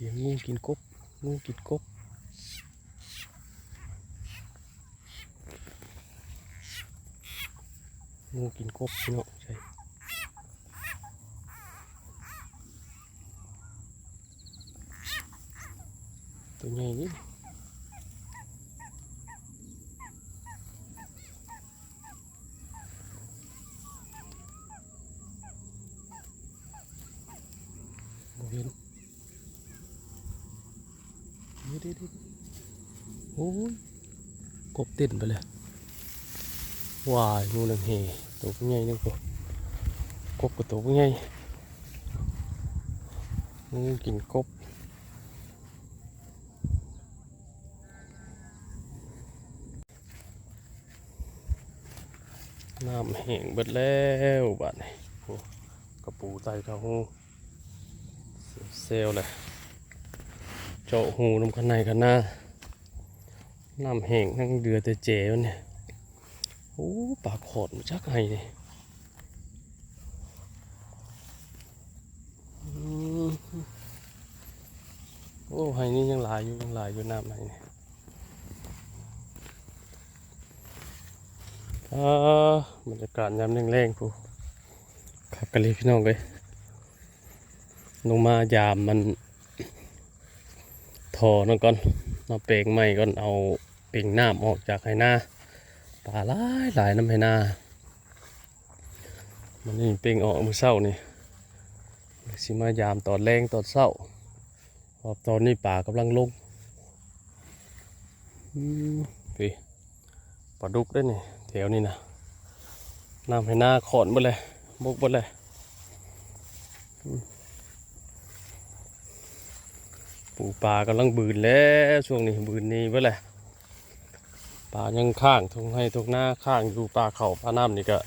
สียงงูกินกบ งูกินกบ งูกินกบพี่น้องใช่ตัวใหญ่นี่บ่เห็นเดี๋ยวเดี๋ยวเดี๋ยว โอ้ยกบเต้นไปเลยวายงูหนึ่งเฮตัวผู้ใหญ่หนึ่งตัวกบกับตัวผู้ใหญ่งูกินกบน้ำแห้งเบิดแล้วบัดนี้โอ้กระปูไตเขาหูเซลล์เลยเจาะหูน้ำข้างในกันหน้า น้ำแห้งทั้งเดือแต่เจมันเนี่ยโอ้ปลาขอดมาจากไห้นี่อืมโอ้ไห้นี่ยังหลายอยู่ยังหลายอยู่น้ำไหนนี่อ่าบรรยากาศยามแรงๆผู้ขับกันเลยพี่น้องเลยลงมายามมัน ถอนั่นก่อนเอาเปลงใหม่ก่อนเอา เปลงน้ำออกจากไหน้าปลาหลายหลายน้ำให้นามันนี่เป่งออกมือเศร้านี่สิมายามตอนแรงตอนเศร้าพอตอนนี้ป่ากำลังลงอืมพี่ปลาดุกได้นี่แถวนี้นะน้ำให้นาขอนหมดเลยบกหมดเลยปูปลากำลังบืนแล้วช่วงนี้บืนนี้เมื่อไร ปลายังข้างทุงให้ทุกหน้าข้างอยู่ปลาเขาปลาน้ำนี่ก็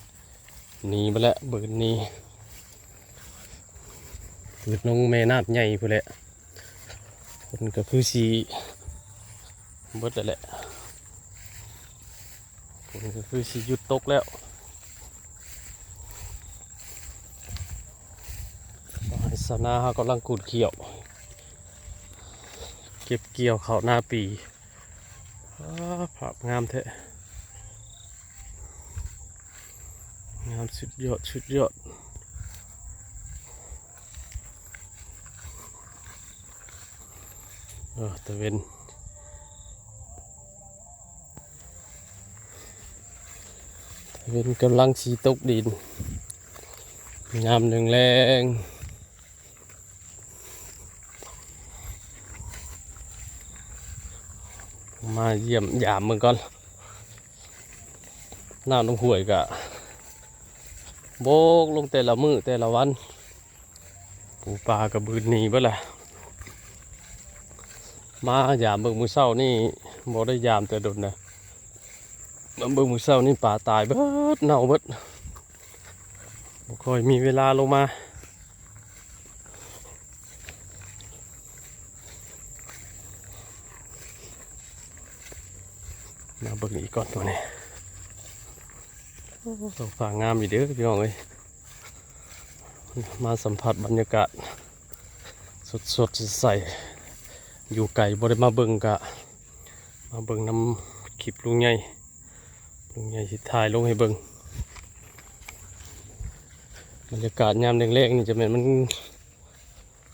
หนีไปแล้วเบิดหนี้เบิดลงแม่น้ำใหญ่พูนแหละคนก็คือสีเบิดแล้วแหละคนก็คือสีหยุดตกแล้วสนาเขากำลังกุดเกี่ยว เก็บเกี่ยวเขาหน้าปี ภาพงามแท้งามสุดยอดสุดยอดเออตะเวนตะเวนกำลังสีตกดิน งามหนึ่งแรง มาเยี่ยมยามมึงก่อนน้ำลงห่วยกะโบกลงแต่ละมือแต่ละวัน ปูปลากระบืนหนีบ่ละมายามเบิ่งมือเศร้านี่บ่ได้ยามแต่ดนนะมาเบิ่งมือเศร้านี่ป่าตายเบิดเน่าเบิดบ่ค่อยมีเวลาลงมา เบิ่งอีกก่อนตัวนี้โอ้องฟ้างามอีเด้อพี่น้องเอ้ยมาสัมผัสบรรยากาศ สดสดใสอยู่ไกลบ่ได้มาเบิ่งกะ มาเบิ่งน้ำคลิปลุงใหญ่ลุงใหญ่สิถ่ายลงให้เบิ่งบรรยากาศยามแรงๆนี่จะเป็นมัน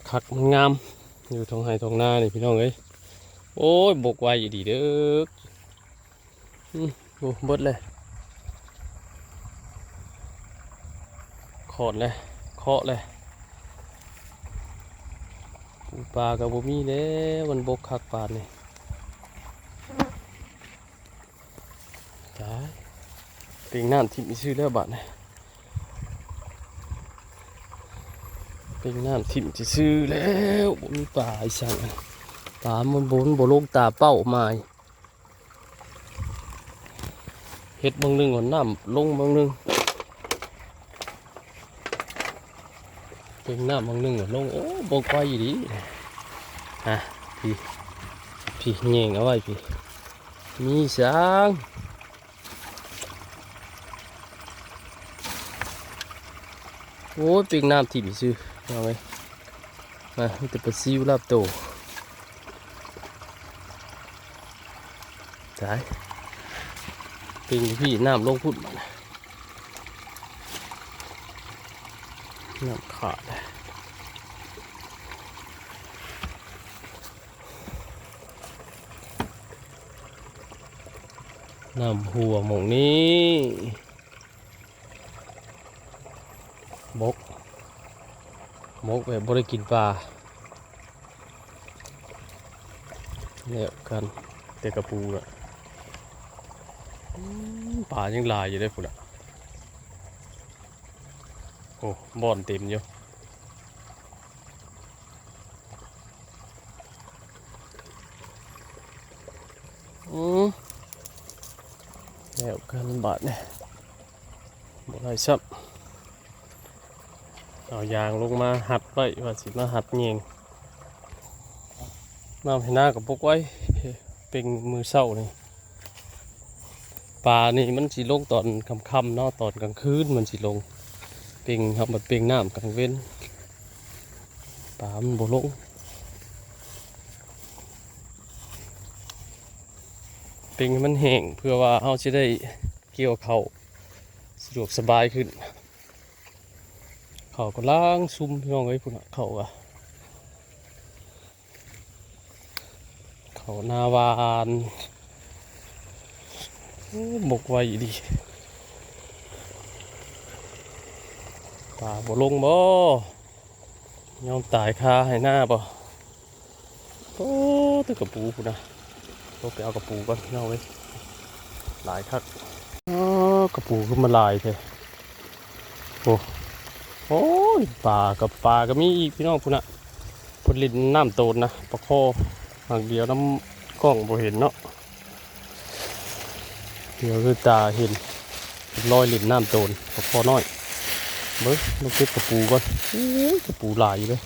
คักมันงาม อยู่ทองไห้ทองนานี่พี่น้องเอ้ยโอ้ยบกไวอยู่ดีเด้อ โอ้เบิดเลย ขอดเลย เคาะเลยปูปลากับบ่มีแล้วมันบกคักปานนี่จ้าเป็นน้ำทิพย์มีชื่อแล้วบาดนี่เป็นน้ำทิพย์จะซื้อแล้วบ่มีปลาอ้สั่งปลามันบนบ่ลงตาเป้าไม้ เห็ดบางนึงหอนน้ำลงบางนึงเต็งน้ำบางนึงหอนลงโอ้บกไปดีอะพี่พี่เงี้เอาไว้พี่มีสางโอ้เปียกน้ำที่มีซื้อเอาไว้มาจะไปซิวลาบโตได้ ปิงพี่น้ำลงพุ่นมานะน้ำขาดน้ำหัวหมองนี้บกมกแบบบริกินปลาเนี่ยกันแต่กระปูอะ ปลายังลายอยู่ได้อพุ่นอะโอ้บ่อนเต็มอยู่แล้วกันบาดเนี่ยบ่ได้ซับเอายางลงมาหัดไว้ว่าสิมาหัดเงียงน้ำให้หน้ากับพวกไว้เป็นมือเศร้านี่ ปลานี่มันสิลงตอนค่ำๆเนาะตอนกลางคืนมันสิลงเป่งครับมันเป่งน้ำกลางเว้นปลามันบ่ลงเป่งให้มันแห้งเพื่อว่าเราจะได้เกี่ยวเขาสะดวกสบายขึ้น เขาก็ล้างซุ่มพี่น้องไว้พุ่นเขาอะเขาหนาวาน โอ้หมกไว้ดีปลาบ่ลงบ่ยอมตายคาให้หน้าบ่โอ้ตึกกระปูพุ่นนะต้องไปเอากระปูก่อนพี่น้องเว้ยหลายคักอ๋อกระปูขึ้นมาหลายเถอะโอ้โอ้ยปลากับปลาก็มีอีกพี่น้องพุ่นนะพุ่นลินน้ำโตนนะปลาคอหางเดียวน้ำกล้องบ่เห็นเนาะ เดี๋ยวคือตาเห็นเป็นรอยหลินน้ำโตนปลาคอน้อยเบิ้งลูกเก็บกระปูก่อนโอ้ยกระปูหลายอยู่เลย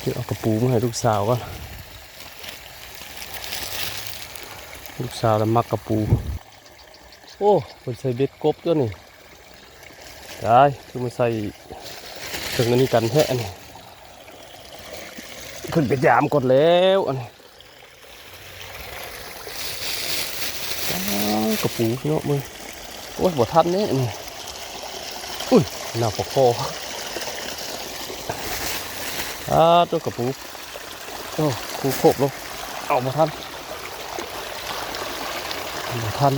เดี๋ยวเอากระปูมาให้ลูกสาวก่อนลูกสาวแล้วมักกระปู โอ้คนใส่เบ็ดกบตัวนี่ได้คือมาใส่ถึงอันนี้กันแท้นนี้ขึ้นไปยามกดแล้วอันนี้อ้าว กระปูเนาะมึงโอ้ยบ่ทันเนี่ยอันนี้อุ้ยหน้าปกคออ่าตัวกระปูโอ้คูโคบลงเอาบ่ทันบ่ทัน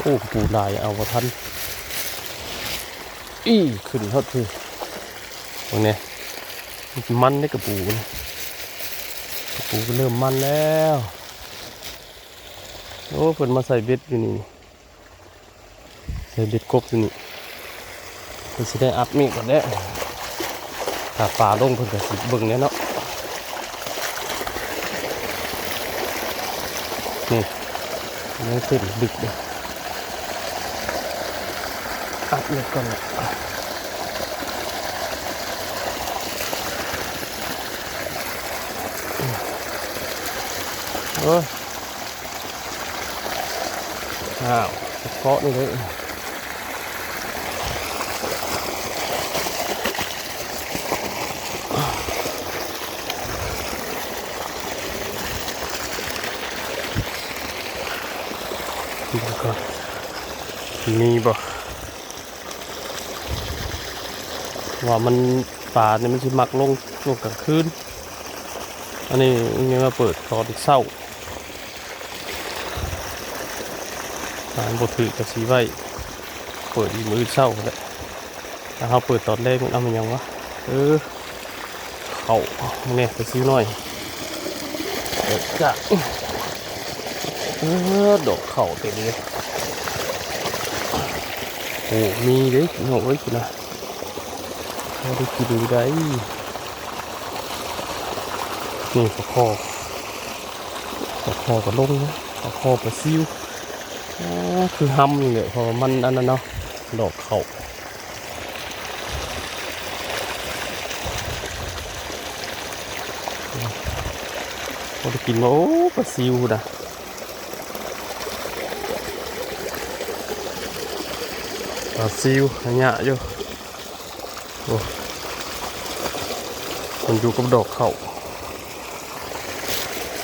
โอ้ปูลายเอาวะท่านอีขึ้นเท่าที่ตรงนี้ มันได้กระปูนะกระปูก็เริ่มมันแล้วโอ้เพิ่นมาใส่เบ็ดอยู่นี่ใส่เบ็ดกบอยู่นี่เพิ่นสิได้อัดมีก่อนแด้ถ้าปลาลงเพิ่นก็สิเบิ่งแน่เนาะนี่ยังเต็มดึกเลยอัดเล็กก่อนละ เอออ้าวเกาะนี่เลยดูก่อนมีบ่ว่ามันป่าเนี่ยมันสิมักลงช่วงกลางคืน อันนี้ยังมาเปิดตอนเศร้า ทานบทถือกระสีไว้เปิดอีมือเศร้าแหละถ้าเขาเปิดตอนแรกมันเอามันยังวะเออเขาเนี่ยไปซื้อหน่อยเออจ้ะเออดอกเข่าเต็มเลยโอ้มีเด้โอ้ยคุณนนะเราได้กินได้นี่ปลาคอปลาคอก็ลงนะปลาคอปลาซิว อ่าคือห้ำนี่แหละเพราะว่ามันอันนั้นเนาะดอกเขาเราได้กินมาโอ้ปลาซิวนะปลาซิวอันเนี้ยอยู่โอ้มันอยู่กับดอกเขา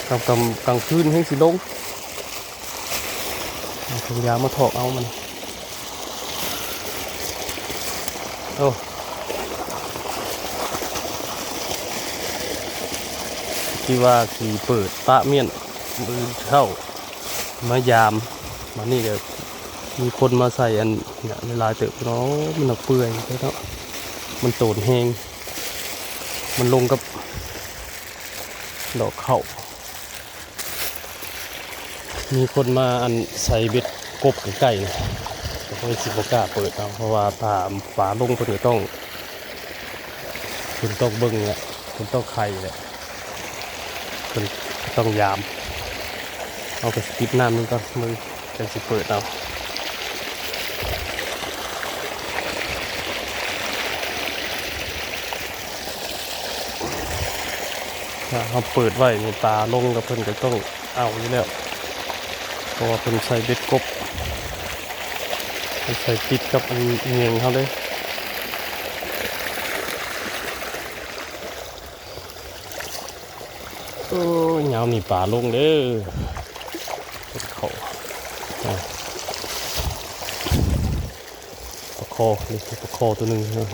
กำกำกลางคืนให้สิลง เอาถุงยางมาถอกเอามันโอ้ที่ว่าสีเปิดปะเมียนมือเข้ามายามมานี่เดี๋ยวมีคนมาใส่อันเนี่ยเวลายเติบเนาะมันหนักเปื่อยเนาะมันโตนแหงมันลงกับดอกเขา มีคนมาอันใส่เบ็ดกบใกล้ๆก็ไม่สิบกล้าเปิดเอาเพราะว่าถ้าฝาลงเพิ่นก็ต้องคุณต้องเบิ้งอะคุณต้องไข่แหละคุณต้องยาม เอาไปปิดน้ำนึงก่อนมือจะสิเปิดเอาเขาเปิดไว้ในปลาลงกับเพิ่นก็ต้องเอาอยู่แล้ว ราะว่าเพิ่นใส่เบ็ดกบเพิ่นใส่ติดกับอันเงียงเขาเลยโอ้ยยาวนี่ปลาลงเด้อเขาอะปลาคอนี่คือปลาคอตัวหนึ่งนะ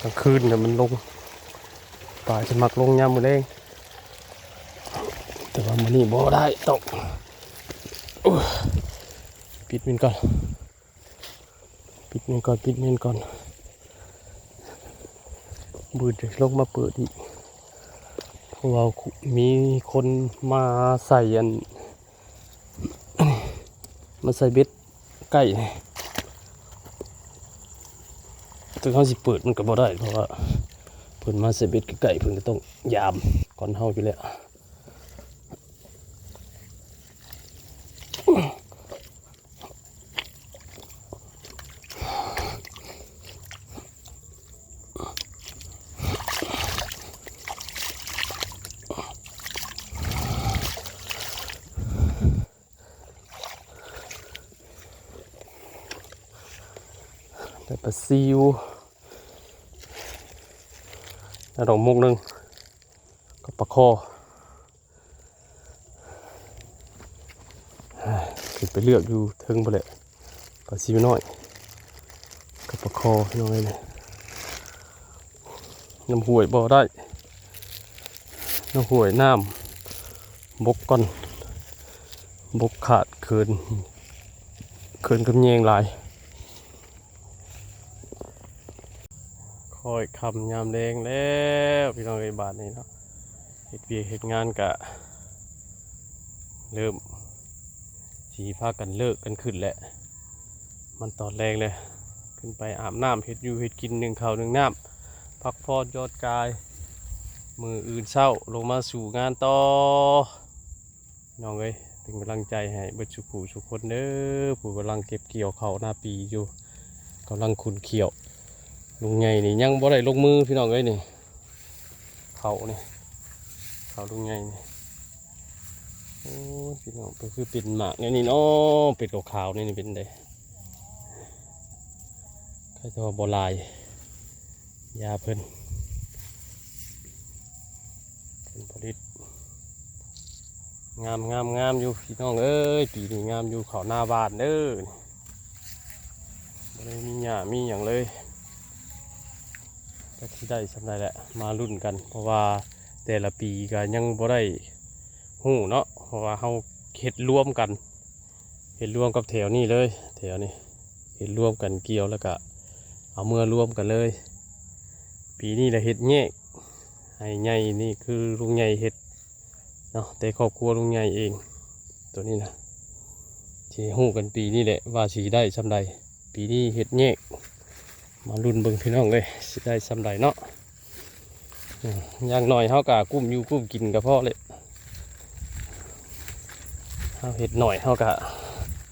กลางคืนเนี่ยมันลงปลาจะมักลงยามมือแรงแต่ว่ามันนี่บ่ได้ตก ปิดมินก่อน ปิดมินก่อน ปิดมินก่อน บืดเดี๋ยวลงมาเปิดอีกเพราะว่ามีคนมาใส่อัน มาใส่เบ็ดใกล้แต่เขาสิเปิดมันก็บ่ได้เพราะว่าเพิ่นมาเสเบ็ดไก่เพิ่นก็ต้องยามก่อนเฮาอยู่แล้ว แต่ปลาซิวแล้วดอกมุกหนึ่งกับปลาคอขึ้น ไปเลือกอยู่เทิงไปเลยปลาซิวน้อย กับปลาคอน้อยเลยน้ำห่วยบ่ได้ น้ำห่วยน้ำบกก่อน บกขาดเคินเคินกับแยงหลาย คอยคำยามแดงแล้วพี่น้องไอ้บาทนี่เนาะเฮ็ดเวียเฮ็ดงานกะ เริ่ม สีพากันเลิกกันขึ้นแหละ มันตอนแรงเลย ขึ้นไปอาบน้ำเฮ็ดอยู่เฮ็ดกินหนึ่งข้าวหนึ่งน้ำพักผ่อนยอดกาย มืออื่นเศร้าลงมาสู่งานต่อน้องเอ้ยเป็นกำลังใจให้เบิดสุขผู้สุขคนเด้อผู้กำลังเก็บเกี่ยวเขาหน้าปีอยู่กำลังขุนเขียวลุงใหญ่นี่ยังบ่ได้ลงมือพี่น้องเอ้ยนี่เขานี่เขาลุงใหญ่นี่ โอ้ยพี่น้องก็คือเป็นหมากเนี่ยนี่เนาะเป็ดขาวๆนี่นี่เป็นไดใครจะบ่ลาย ยาเพิ่นเพิ่นผลิตงามงามงามอยู่พี่น้องเอ้ยปีนี้งามอยู่เขาหน้าบานเด้อบ่ได้มีหญ้ามีอย่างเลยก็ที่ได้สำได้แหละมารุ่นกัน เพราะว่าแต่ละปีก็ยังบ่ได้ หูเนาะเพราะว่าเฮาเฮ็ดร่วมกันเฮ็ดร่วมกับแถวนี้เลยแถวนี้เฮ็ดร่วมกันเกี่ยวแล้วก็เอาเมื่อร่วมกันเลย ปีนี้ละเฮ็ดแยกให้ใหญ่นี่คือลุงใหญ่เฮ็ดเนาะแต่ครอบครัวลุงใหญ่เองตัวนี้นะที่หูกันปีนี้แหละว่าสีได้สำใดปีนี้เฮ็ดแยกมารุนเบิ่งพี่น้องเลยสิได้สำไรเนาะอืมอย่างหน่อยเขากะกุ้มอยู่กุ้มกินกับพ่อเลย เขาเห็ดหน่อยเขากะ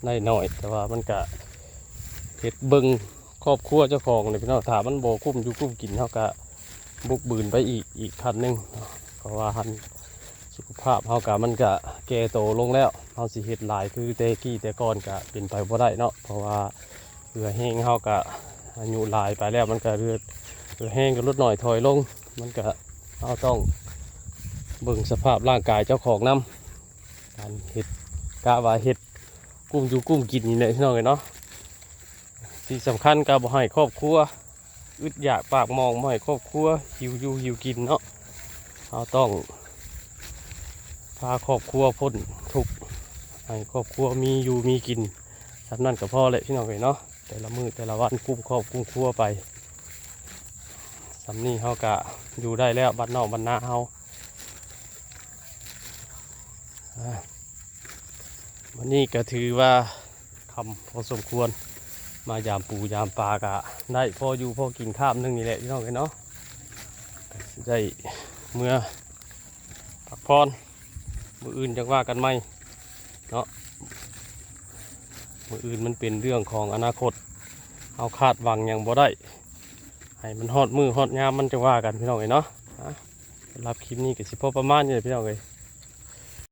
ได้หน่อยแต่ว่ามันกะเห็ดเบิงครอบครัวเจ้าของเลยพี่น้องถามมันโบกุ้มอยู่กุ้มกินเขากะบุกบืนไปอีกอีกคันหนึงเพราะว่าหันสุขภาพเขากะมันกะแก่โตลงแล้วเขาสิเห็ดหลายคือแต่กี้แต่ก่อนกะเป็นไปบ่ได้เนาะเพราะว่าเรือแห้งเขากะอายุหลายไปแล้วมันก็เรือเรือแห้งก็ลดหน่อยถอยลง มันก็เราต้องเบิ่งสภาพร่างกายเจ้าของน้ำการเห็ด กะว่าเห็ดกุ้งอยู่กุ้งกินนี่แหละพี่น้องเอ้ยเนาะที่สำคัญก็บ่ให้ครอบครัวอึดอยากปากมองบ่ให้ครอบครัวหิวอยู่หิวกินเนาะเราต้องพาครอบครัวพ้นทุกข์ให้ครอบครัวมีอยู่มีกินสำนั่นกับพ่อเลยพี่น้องเอ้ยเนาะแต่ละมือแต่ละวันกุ้มครอบกุ้มครัวไปสำนี่เขากะอยู่ได้แล้วบ้านนอกบ้านนาเฮาอ่า วันนี้ก็ถือว่าคำพอสมควรมายามปูยามปลากะได้พออยู่พอกินข้ามหนึงนี่แหละพี่น้องเอ้ยเนาะได้เมื่อพักผ่อนมืออื่นจังว่ากันไหมเนาะมืออื่นมันเป็นเรื่องของอนาคตเอาคาดหวังอย่างบ่ได้ให้มันฮอดมือฮอดยามมันจะว่ากันพี่น้องเอ้ยเนาะสำหรับคลิปนี้ก็สิพอประมาณนี้แหละพี่น้องเอ้ย